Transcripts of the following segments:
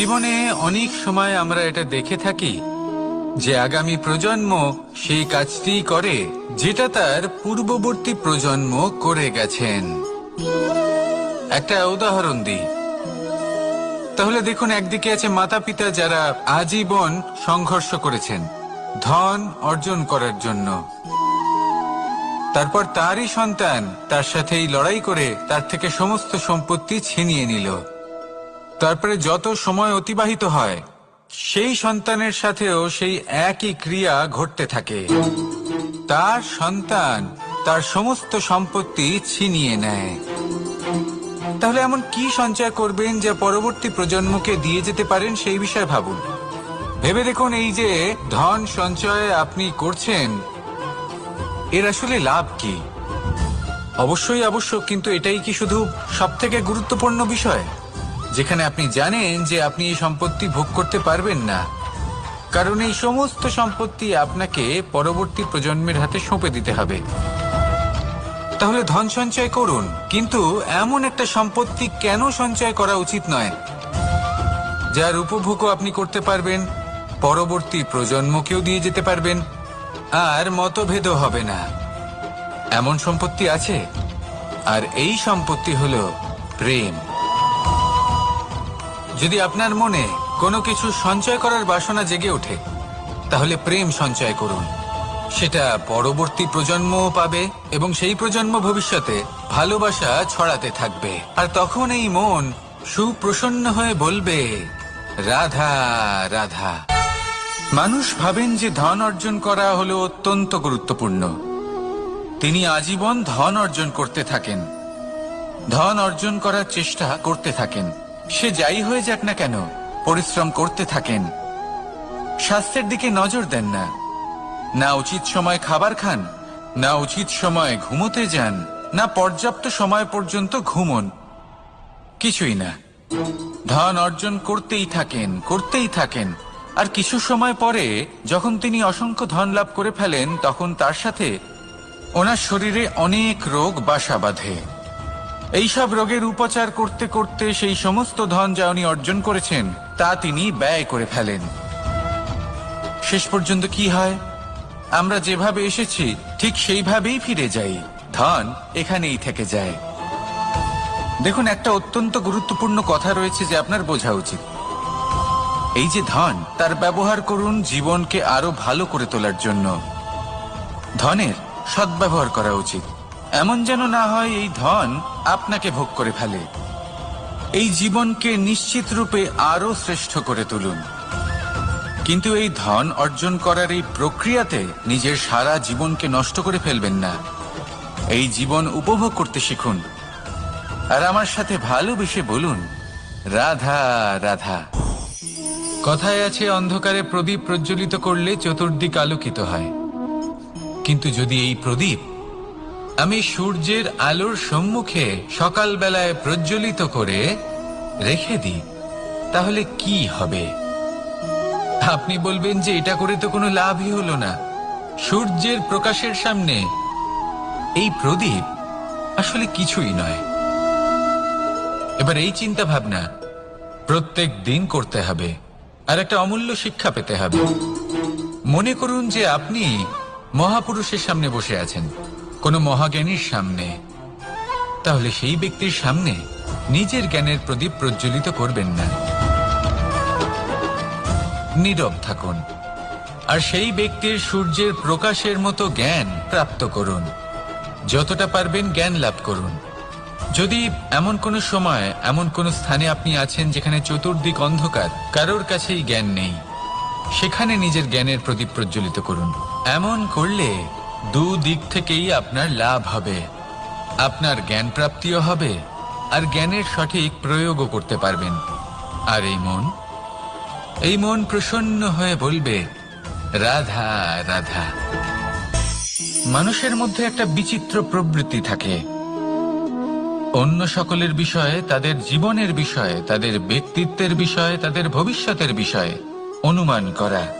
জীবনে অনেক সময় আমরা এটা দেখে থাকি যে আগামী প্রজন্ম সেই কাজটি করে যেটা তার পূর্ববর্তী প্রজন্ম করে গেছেন। একটা উদাহরণ দিই। তাহলে দেখুন, একদিকে আছে মাতা পিতা যারা আজীবন সংঘর্ষ করেছেন, ধন অর্জন করার জন্য। তারপর তারই সন্তান তার সাথেই লড়াই করে তার থেকে সমস্ত সম্পত্তি ছিনিয়ে নিল। তারপরে যত সময় অতিবাহিত হয়, সেই সন্তানের সাথেও সেই একই ক্রিয়া ঘটতে থাকে। তার সন্তান তার সমস্ত সম্পত্তি ছিনিয়ে নেয়। তাহলে এমন কি সঞ্চয় করবেন যা পরবর্তী প্রজন্মকে দিয়ে যেতে পারেন সেই বিষয়ে ভাবুন। ভেবে দেখুন এই যে ধন সঞ্চয় আপনি করছেন, এর আসলে লাভ কি? অবশ্যই আবশ্যক কিন্তু এটাই কি শুধু সব থেকে গুরুত্বপূর্ণ বিষয়? যেখানে আপনি জানেন যে আপনি এই সম্পত্তি ভোগ করতে পারবেন না। কারণ এই সমস্ত সম্পত্তি আপনাকে পরবর্তী প্রজন্মের হাতে সঁপে দিতে হবে। তাহলে ধন সঞ্চয় করুন, কিন্তু এমন একটা সম্পত্তি কেন সঞ্চয় করা উচিত নয়? যার উপভোগও আপনি করতে পারবেন, পরবর্তী প্রজন্মকেও দিয়ে যেতে পারবেন, আর মতভেদও হবে না। এমন সম্পত্তি আছে, আর এই সম্পত্তি হলো প্রেম। যদি আপনার মনে কোনো কিছু সঞ্চয় করার বাসনা জেগে ওঠে, তাহলে প্রেম সঞ্চয় করুন। সেটা পরবর্তী প্রজন্মও পাবে এবং সেই প্রজন্ম ভবিষ্যতে ভালোবাসা ছড়াতে থাকবে। আর তখন এই মন সুপ্রসন্ন হয়ে বলবে, রাধা রাধা। মানুষ ভাবেন যে ধন অর্জন করা হলো অত্যন্ত গুরুত্বপূর্ণ। তিনি আজীবন ধন অর্জন করতে থাকেন। ধন অর্জন করার চেষ্টা করতে থাকেন। সে যাই হয়ে যাক না কেন, পরিশ্রম করতে থাকেন। স্বাস্থ্যের দিকে নজর দেন না। না উচিত সময় খাবার খান, না উচিত সময় ঘুমোতে যান, না পর্যাপ্ত সময় পর্যন্ত ঘুমন। কিছুই না। ধন অর্জন করতেই থাকেন করতেই থাকেন। আর কিছু সময় পরে যখন তিনি অসংখ্য ধন লাভ করে ফেলেন, তখন তার সাথে ওনার শরীরে অনেক রোগ বাসা বাঁধে। এইসব রোগের উপচার করতে করতে সেই সমস্ত ধন যা উনি অর্জন করেছেন, তা তিনি ব্যয় করে ফেলেন। শেষ পর্যন্ত কি হয়? আমরা যেভাবে এসেছি, ঠিক সেইভাবেই ফিরে যাই। ধন এখানেই থেকে যায়। দেখুন, একটা অত্যন্ত গুরুত্বপূর্ণ কথা রয়েছে যে আপনার বোঝা উচিত। এই যে ধন, তার ব্যবহার করুন জীবনকে আরও ভালো করে তোলার জন্য। ধনের সদ্ব্যবহার করা উচিত। এমন যেন না হয় এই ধন আপনাকে ভোগ করে ফেলে। এই জীবনকে নিশ্চিত রূপে আরও শ্রেষ্ঠ করে তুলুন। কিন্তু এই ধন অর্জন করার এই প্রক্রিয়াতে নিজের সারা জীবনকে নষ্ট করে ফেলবেন না। এই জীবন উপভোগ করতে শিখুন। আর আমার সাথে ভালোবেসে বলুন, রাধা রাধা। কথায় আছে, অন্ধকারে প্রদীপ প্রজ্বলিত করলে চতুর্দিক আলোকিত হয়। কিন্তু যদি এই প্রদীপ আমি সূর্যের আলোর সম্মুখে সকালবেলায় প্রজ্বলিত করে রেখে দিই। তাহলে কি হবে? আপনি বলবেন যে এটা করে তো কোনো লাভই হলো না। সূর্যের প্রকাশের সামনে এই প্রদীপ আসলে কিছুই নয়। এবার এই চিন্তা ভাবনা প্রত্যেক দিন করতে হবে, আর একটা অমূল্য শিক্ষা পেতে হবে। মনে করুন যে আপনি মহাপুরুষের সামনে বসে আছেন। কোনো মহাজ্ঞানীর সামনে। তাহলে সেই ব্যক্তির সামনে নিজের জ্ঞানের প্রদীপ প্রজ্বলিত করবেন না। নীরব থাকুন, আর সেই ব্যক্তির সূর্যের প্রকাশের মতো জ্ঞান প্রাপ্ত করুন। যতটা পারবেন জ্ঞান লাভ করুন। যদি এমন কোন সময়, এমন কোন স্থানে আপনি আছেন যেখানে চতুর্দিক অন্ধকার, কারোর কাছেই জ্ঞান নেই, সেখানে নিজের জ্ঞানের প্রদীপ প্রজ্বলিত করুন। এমন করলে দু দিক থেকেই আপনার লাভ হবে। আপনার জ্ঞান প্রাপ্তিও হবে আর জ্ঞানের সঠিক প্রয়োগও করতে পারবেন। আর এই মন? এই মন প্রসন্ন হয়ে বলবে, রাধা রাধা। মানুষের মধ্যে একটা বিচিত্র প্রবৃত্তি থাকে। অন্য সকলের বিষয়ে তাদের জীবনের বিষয়ে, তাদের ব্যক্তিত্বের বিষয়ে, তাদের ভবিষ্যতের বিষয়ে অনুমান করা।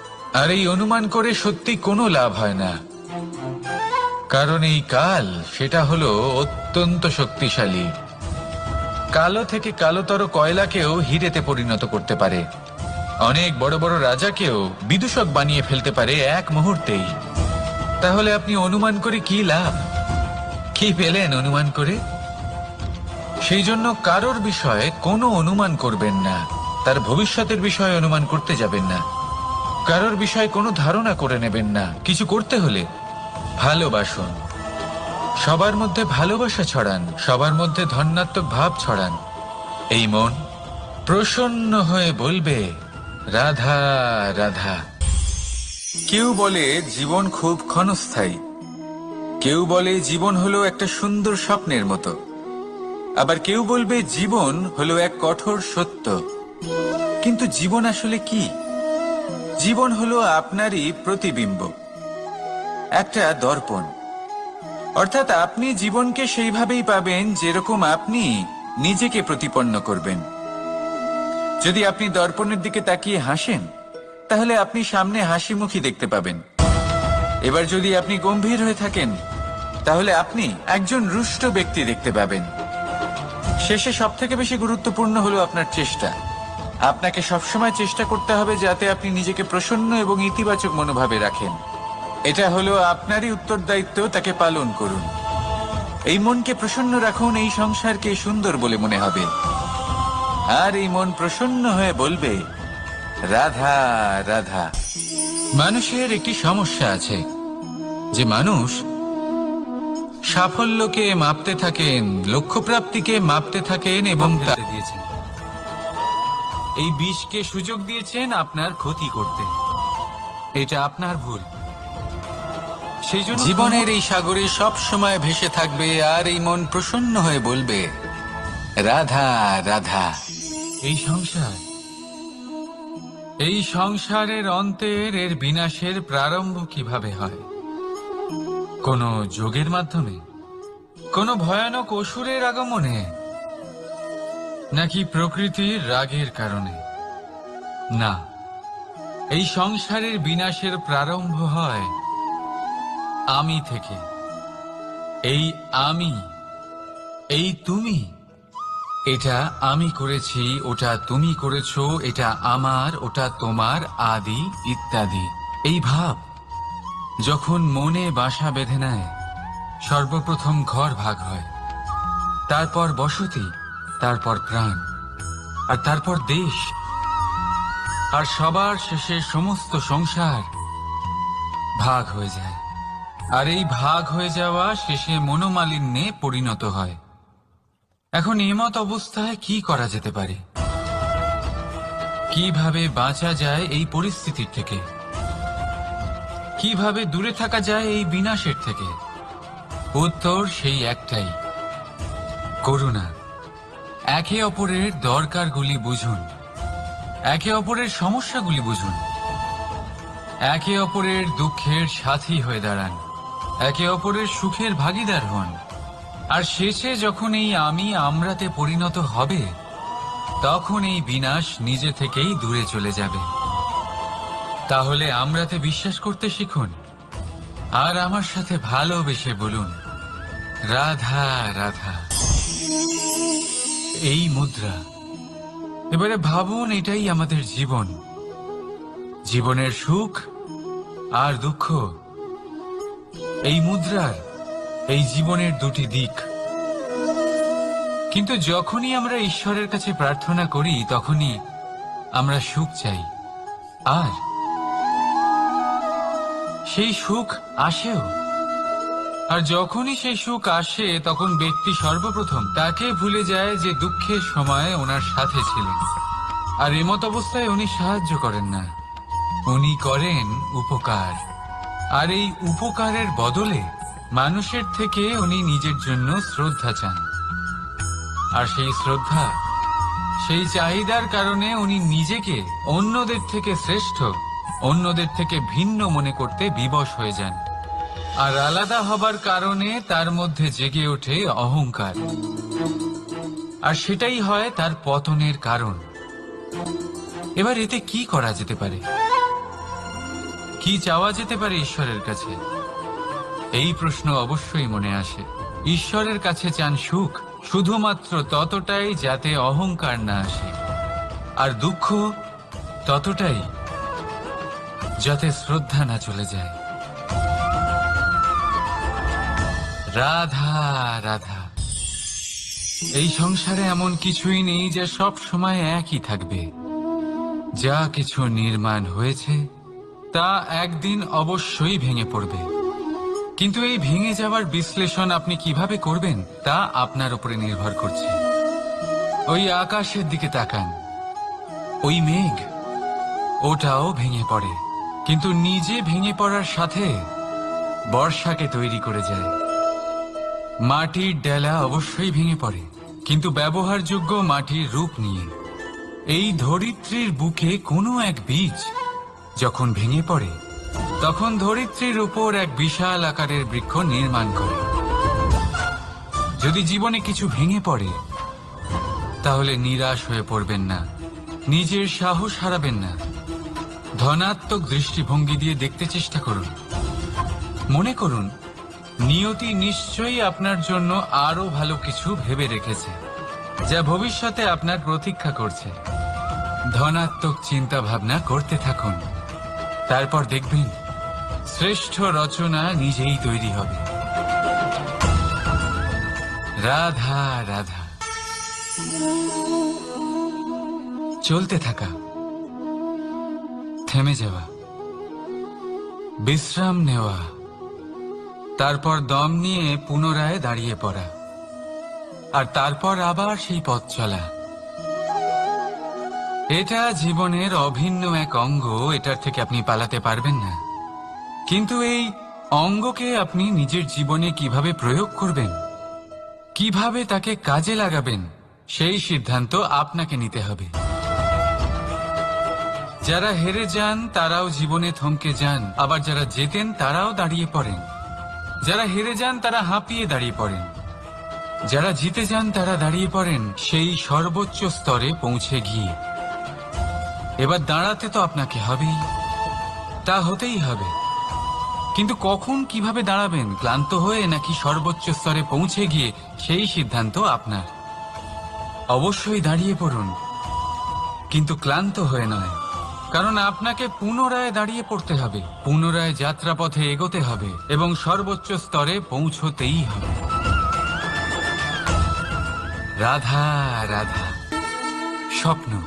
আর এই অনুমান করে সত্যি কোনো লাভ হয় না। কারণ এই কাল, সেটা হলো অত্যন্ত শক্তিশালী। কালো থেকে কালোতর কয়লাকেও হিরেতে পরিণত করতে পারে। অনেক বড় বড় রাজাকেও বিদূষক বানিয়ে ফেলতে পারে এক মুহূর্তেই। তাহলে আপনি অনুমান করে কি লাভ? কি পেলেন অনুমান করে? সেই জন্য কারোর বিষয়ে কোনো অনুমান করবেন না। তার ভবিষ্যতের বিষয়ে অনুমান করতে যাবেন না। কারোর বিষয়ে কোনো ধারণা করে নেবেন না। কিছু করতে হলে ভালোবাসুন। সবার মধ্যে ভালোবাসা ছড়ান, সবার মধ্যে ধন্যাত্মক ভাব ছড়ান। এই মন প্রসন্ন হয়ে বলবে, রাধা রাধা। কেউ বলে, জীবন খুব ক্ষণস্থায়ী। কেউ বলে, জীবন হলো একটা সুন্দর স্বপ্নের মতো। আবার কেউ বলবে, জীবন হলো এক কঠোর সত্য। কিন্তু জীবন আসলে কি? জীবন হলো আপনারই প্রতিবিম্ব। একটা দর্পণ। অর্থাৎ আপনি জীবনকে সেইভাবেই পাবেন যেরকম আপনি নিজেকে প্রতিপন্ন করবেন। যদি আপনি দর্পণের দিকে তাকিয়ে হাসেন, তাহলে আপনি সামনে হাসি মুখী দেখতে পাবেন। এবার যদি আপনি গম্ভীর হয়ে থাকেন, তাহলে আপনি একজন রুষ্ট ব্যক্তি দেখতে পাবেন। শেষে সব থেকে বেশি গুরুত্বপূর্ণ হলো আপনার চেষ্টা। আপনাকে সবসময় চেষ্টা করতে হবে যাতে আপনি নিজেকে প্রসন্ন এবং ইতিবাচক মনোভাবে রাখেন। এটা হলো আপনারই উত্তরদায়িত্ব, তাকে পালন করুন। এই মনকে প্রসন্ন রাখুন, এই সংসারকে সুন্দর বলে মনে হবে। আর এই মন প্রসন্ন হয়ে বলবে, রাধা রাধা। মানুষের একটি সমস্যা আছে, যে মানুষ সাফল্যকে মাপতে থাকেন, লক্ষ্যপ্রাপ্তিকে মাপতে থাকেন এবং দিয়েছেন। এই বিষকে সুযোগ দিয়েছেন আপনার ক্ষতি করতে। এটা আপনার ভুল। সেই জন্য জীবনের এই সাগরে সব সময় ভেসে থাকবে আর এই মন প্রসন্ন হয়ে বলবে রাধা রাধা। এই সংসার এই সংসারের অন্তের এর বিনাশের প্রারম্ভ কীভাবে হয়? কোন যোগের মাধ্যমে কোন ভয়ানক অসুরের আগমনে নাকি প্রকৃতির রাগের কারণে? না। এই সংসারের বিনাশের প্রারম্ভ হয় আমি থেকে। এই আমি, এই তুমি, এটা আমি করেছি, ওটা তুমি করেছ, এটা আমার, ওটা তোমার আদি ইত্যাদি। এই ভাব যখন মনে বাসা বেঁধে নেয়, সর্বপ্রথম ঘর ভাগ হয়, তারপর বসতি তারপর প্রাণ, আর তারপর দেশ, আর সবার শেষে সমস্ত সংসার ভাগ হয়ে যায়। আর এই ভাগ হয়ে যাওয়া শেষে মনোমালিন্যে পরিণত হয়। এখন এমত অবস্থায় কি করা যেতে পারে? কীভাবে বাঁচা যায় এই পরিস্থিতির থেকে? কীভাবে দূরে থাকা যায় এই বিনাশের থেকে? উত্তর সেই একটাই, করুণা। একে অপরের দরকারগুলি বুঝুন। একে অপরের সমস্যাগুলি বুঝুন। একে অপরের দুঃখের সাথী হয়ে দাঁড়ান। একে অপরের সুখের ভাগিদার হন। আর শেষে যখন এই আমি আমরাতে পরিণত হবে, তখন এই বিনাশ নিজে থেকেই দূরে চলে যাবে। তাহলে আমরাতে বিশ্বাস করতে শিখুন। আর আমার সাথে ভালোবেসে বলুন, রাধা রাধা। এই মুদ্রা। এবারে ভাবুন, এটাই আমাদের জীবন। জীবনের সুখ আর দুঃখ। এই মুদ্রার, এই জীবনের দুটি দিক। কিন্তু যখনই আমরা ঈশ্বরের কাছে প্রার্থনা করি, তখনই আমরা সুখ চাই। আর? সেই সুখ আসেও। আর যখনই সেই সুখ আসে, তখন ব্যক্তি সর্বপ্রথম তাকে ভুলে যায় যে দুঃখের সময় ওনার সাথে ছিলেন। আর এমত অবস্থায় উনি সাহায্য করেন না। উনি করেন উপকার। আর এই উপকারের বদলে মানুষের থেকে উনি নিজের জন্য শ্রদ্ধা চান। আর সেই শ্রদ্ধা, সেই চাহিদার কারণে উনি নিজেকে অন্যদের থেকে শ্রেষ্ঠ, অন্যদের থেকে ভিন্ন মনে করতে বিবশ হয়ে যান। আর আলাদা হবার কারণে তার মধ্যে জেগে ওঠে অহংকার। আর সেটাই হয় তার পতনের কারণ। এবার এতে কি করা যেতে পারে? কি চাওয়া যেতে পারে ঈশ্বরের কাছে? এই প্রশ্ন অবশ্যই মনে আসে। ঈশ্বরের কাছে চান সুখ, শুধুমাত্র ততটাই যাতে অহংকার না আসে। আর দুঃখ ততটাই যাতে শ্রদ্ধা না চলে যায়। রাধা রাধা। এই সংসারে এমন কিছুই নেই যা সব সময় একই থাকবে। যা কিছু নির্মাণ হয়েছে, তা একদিন অবশ্যই ভেঙে পড়বে। কিন্তু এই ভেঙে যাওয়ার বিশ্লেষণ আপনি কীভাবে করবেন, তা আপনার উপরে নির্ভর করছে। ওই আকাশের দিকে তাকান। ওই মেঘ, ওটাও ভেঙে পড়ে। কিন্তু নিজে ভেঙে পড়ার সাথে বর্ষাকে তৈরি করে যায়। মাটির ডেলা অবশ্যই ভেঙে পড়ে, কিন্তু ব্যবহারযোগ্য মাটির রূপ নিয়ে। এই ধরিত্রীর বুকে কোনো এক বীজ যখন ভেঙে পড়ে, তখন ধরিত্রীর উপর এক বিশাল আকারের বৃক্ষ নির্মাণ করে। যদি জীবনে কিছু ভেঙে পড়ে, তাহলে নিরাশ হয়ে পড়বেন না, নিজের সাহস হারাবেন না। ধনাত্মক দৃষ্টিভঙ্গি দিয়ে দেখতে চেষ্টা করুন। মনে করুন নিয়তি নিশ্চয়ই আপনার জন্য আরও ভালো কিছু ভেবে রেখেছে, যা ভবিষ্যতে আপনার প্রতীক্ষা করছে। ধনাত্মক চিন্তা ভাবনা করতে থাকুন। তারপর দেখবেন, শ্রেষ্ঠ রচনা নিজেই তৈরি হবে। রাধা রাধা। চলতে থাকা। থেমে যাওয়া। বিশ্রাম নেওয়া। তারপর দম নিয়ে পুনরায় দাঁড়িয়ে পড়া। আর তারপর আবার সেই পথ চলা। এটা জীবনের অভিন্ন এক অঙ্গ, এটার থেকে আপনি পালাতে পারবেন না। কিন্তু এই অঙ্গকে আপনি নিজের জীবনে কীভাবে প্রয়োগ করবেন, কীভাবে তাকে কাজে লাগাবেন, সেই সিদ্ধান্ত আপনাকে নিতে হবে। যারা হেরে যান, তারাও জীবনে থমকে যান, আবার যারা জেতেন, তারাও দাঁড়িয়ে পড়েন। যারা হেরে যান, তারা হাঁপিয়ে দাঁড়িয়ে পড়েন। যারা জিতে যান, তারা দাঁড়িয়ে পড়েন সেই সর্বোচ্চ স্তরে পৌঁছে গিয়ে। এবার দাঁড়াতে তো আপনাকে হবেই। তা হতেই হবে। কিন্তু কখন কীভাবে দাঁড়াবেন, ক্লান্ত হয়ে নাকি সর্বোচ্চ স্তরে পৌঁছে গিয়ে সেই সিদ্ধান্ত আপনার? অবশ্যই দাঁড়িয়ে পড়ুন। কিন্তু ক্লান্ত হয়ে নয়। কারণ আপনাকে পুনরায় দাঁড়িয়ে পড়তে হবে। পুনরায় যাত্রাপথে এগোতে হবে এবং সর্বোচ্চ স্তরে পৌঁছতেই হবে। রাধা রাধা, স্বপ্ন।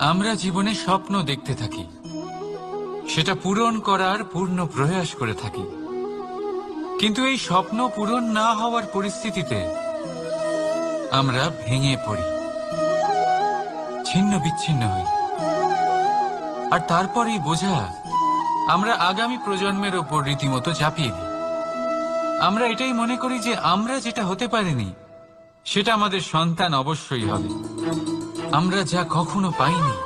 আমরা জীবনে স্বপ্ন দেখতে থাকি। সেটা পূরণ করার পূর্ণ প্রয়াস করে থাকি। কিন্তু এই স্বপ্ন পূরণ না হওয়ার পরিস্থিতিতে আমরা ভেঙে পড়ি। ছিন্ন বিচ্ছিন্ন হই। আর তারপরেই বোঝা, আমরা আগামী প্রজন্মের ওপর রীতিমতো চাপিয়ে দিই। আমরা এটাই মনে করি যে আমরা যেটা হতে পারিনি, সেটা আমাদের সন্তান অবশ্যই হবে। আমরা যা কখনো পাইনি,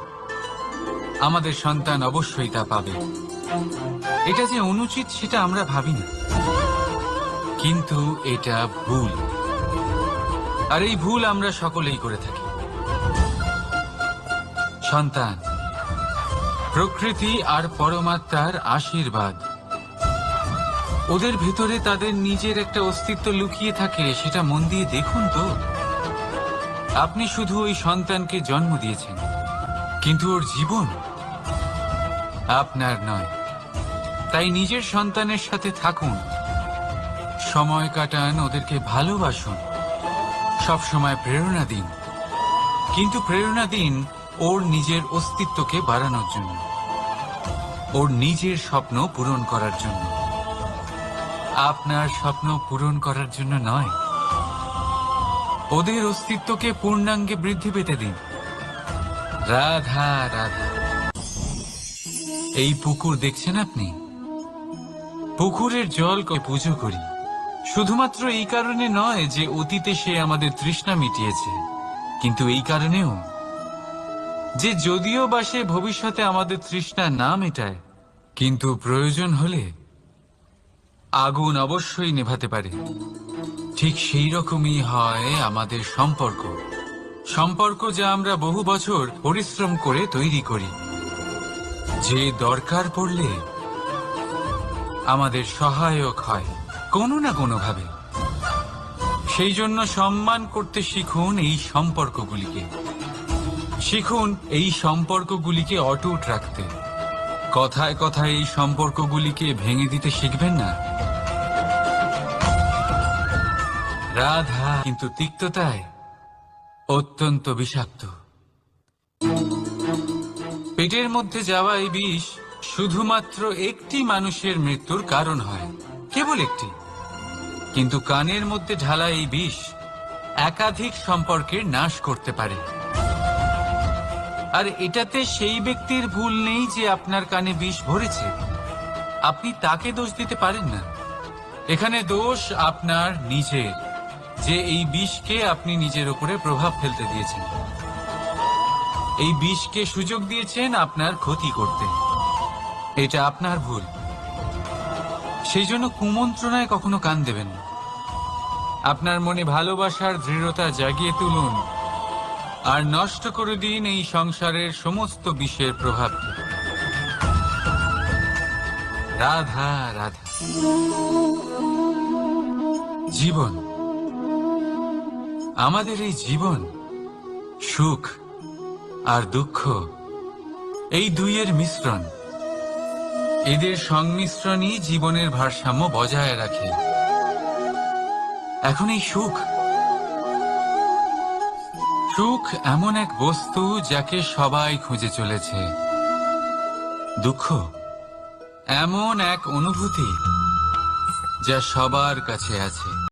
আমাদের সন্তান অবশ্যই তা পাবে। এটা যে অনুচিত, সেটা আমরা ভাবি না কিন্তু এটা ভুল। আর এই ভুল আমরা সকলেই করে থাকি। সন্তান প্রকৃতি আর পরমাত্মার আশীর্বাদ। ওদের ভেতরে তাদের নিজের একটা অস্তিত্ব লুকিয়ে থাকে, সেটা মন দিয়ে দেখুন তো। আপনি শুধু ওই সন্তানকে জন্ম দিয়েছেন, কিন্তু ওর জীবন আপনার নয়। তাই নিজের সন্তানের সাথে থাকুন। সময় কাটান, ওদেরকে ভালোবাসুন। সব সময় প্রেরণা দিন। কিন্তু প্রেরণা দিন ওর নিজের অস্তিত্বকে বাড়ানোর জন্য। ওর নিজের স্বপ্ন পূরণ করার জন্য। আপনার স্বপ্ন পূরণ করার জন্য নয়। ওদের অস্তিত্বকে পূর্ণাঙ্গে বৃদ্ধি পেতে দিন। রাধা রাধা। এই পুকুর দেখছেন আপনি? পুকুরের জলকে পুজো করি। শুধুমাত্র এই কারণে নয় যে অতীতে সে আমাদের তৃষ্ণা মিটিয়েছে। কিন্তু এই কারণেও যে যদিও বা সে ভবিষ্যতে আমাদের তৃষ্ণা না মেটায় কিন্তু প্রয়োজন হলে আগুন অবশ্যই নেভাতে পারে। ঠিক সেই রকমই হয় আমাদের সম্পর্ক। সম্পর্ক যা আমরা বহু বছর পরিশ্রম করে তৈরি করি। যে দরকার পড়লে আমাদের সহায়ক হয়, কোনো না কোনোভাবে। সেই জন্য সম্মান করতে শিখুন এই সম্পর্কগুলিকে। শিখুন এই সম্পর্কগুলিকে অটুট রাখতে। কথায় কথায় এই সম্পর্কগুলিকে ভেঙে দিতে শিখবেন না। রাধা, কিন্তু তিক্ততায় অত্যন্ত বিষাক্ত। পেটের মধ্যে যাওয়া এই বিষ শুধুমাত্র একটি মানুষের মৃত্যুর কারণ হয়, কেবল একটি। কিন্তু কানের মধ্যে ঢালা এই বিষ একাধিক সম্পর্কের নাশ করতে পারে। আর এটাতে সেই ব্যক্তির ভুল নেই যে আপনার কানে বিষ ভরেছে। আপনি তাকে দোষ দিতে পারেন না। এখানে দোষ আপনার নিজের যে এই বিষকে আপনি নিজের উপরে প্রভাব ফেলতে দিয়েছেন। এই বিষকে সুযোগ দিয়েছেন আপনার ক্ষতি করতে। এটা আপনার ভুল। সেই জন্য কুমন্ত্রণায় কখনো কান দেবেন আপনার মনে ভালোবাসার দৃঢ়তা জাগিয়ে তুলুন। আর নষ্ট করে দিন এই সংসারের সমস্ত বিষের প্রভাব রাধা রাধা। জীবন। আমাদের এই জীবন সুখ আর দুঃখ, এই দুইয়ের মিশ্রণ। এদের সংমিশ্রণই জীবনের ভারসাম্য বজায় রাখে। এখন এই সুখ সুখ এমন এক বস্তু যাকে সবাই খুঁজে চলেছে। দুঃখ এমন এক অনুভূতি যা সবার কাছে আছে।